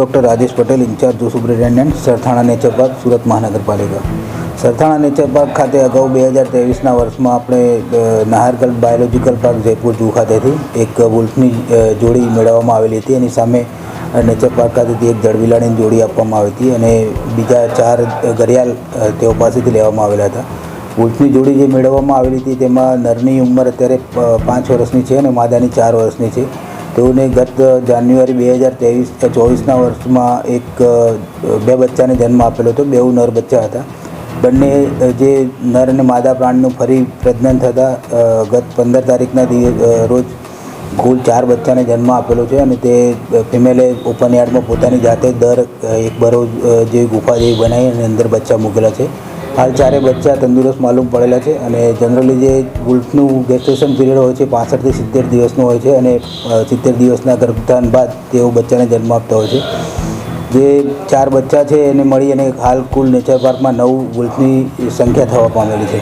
Doctor Rajesh Patel incharge superintendent Sarthana nature park Surat મહાનગરપાલિકા. Sarthana nature park ખાતે અગાઉ બે હજાર ત્રેવીસના વર્ષમાં આપણે અ, Nahargarh biological park Jaipur zoo ખાતેથી એક વુલ્ફની જોડી મેળવવામાં આવેલી હતી. એની સામે નેચર પાર્ક ખાતેથી એક જળબિલાડીની જોડી આપવામાં આવી હતી અને બીજા ચાર ઘરિયાલ તેઓ પાસેથી લેવામાં આવેલા હતા. વુલ્ફની જોડી જે મેળવવામાં આવેલી હતી તેમાં નરની ઉંમર અત્યારે પાંચ વર્ષની છે અને માદાની ચાર વર્ષની છે. તેઓને ગત જાન્યુઆરી બે હજાર ત્રેવીસ ચોવીસના વર્ષમાં એક બે બચ્ચાને જન્મ આપેલો હતો. બેઉ નર બચ્ચા હતા. બંને જે નર અને માદા પ્રાણનું ફરી પ્રજનન થતાં ગત પંદર તારીખના રોજ કુલ ચાર બચ્ચાને જન્મ આપેલો છે અને તે ફિમેલે ઓપન યાર્ડમાં પોતાની જાતે દર એક બરોજ જેવી ગુફા જેવી બનાવી અને અંદર બચ્ચા મૂકેલા છે. હાલ ચારે બચ્ચા તંદુરસ્ત માલુમ પડેલા છે અને જનરલી જે વુલ્ફનું ગેસ્ટેશન પીરિયડ હોય છે પાસઠથી સિત્તેર દિવસનો હોય છે અને સિત્તેર દિવસના ગર્ભધાન બાદ તેઓ બચ્ચાને જન્મ આપતા હોય છે. જે ચાર બચ્ચા છે એને મળી અને હાલ કુલ નેચર પાર્કમાં નવ વુલ્ફની સંખ્યા થવા પામેલી છે.